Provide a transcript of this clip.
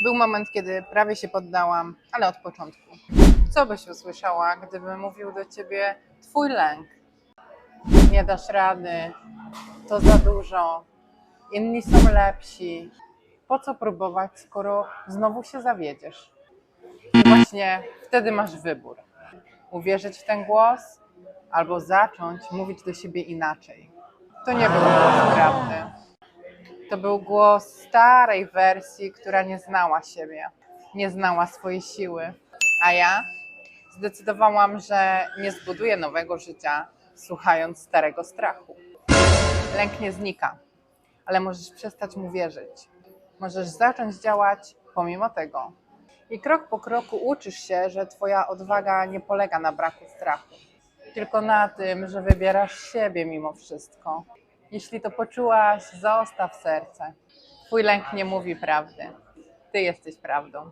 Był moment, kiedy prawie się poddałam, ale od początku. Co byś usłyszała, gdyby mówił do ciebie twój lęk? Nie dasz rady, to za dużo, inni są lepsi. Po co próbować, skoro znowu się zawiedziesz? Właśnie wtedy masz wybór. Uwierzyć w ten głos albo zacząć mówić do siebie inaczej. To nie był głos prawdy. To był głos starej wersji, która nie znała siebie, nie znała swojej siły. A ja zdecydowałam, że nie zbuduję nowego życia, słuchając starego strachu. Lęk nie znika, ale możesz przestać mu wierzyć. Możesz zacząć działać pomimo tego. I krok po kroku uczysz się, że Twoja odwaga nie polega na braku strachu, tylko na tym, że wybierasz siebie mimo wszystko. Jeśli to poczułaś, zostaw serce. Twój lęk nie mówi prawdy. Ty jesteś prawdą.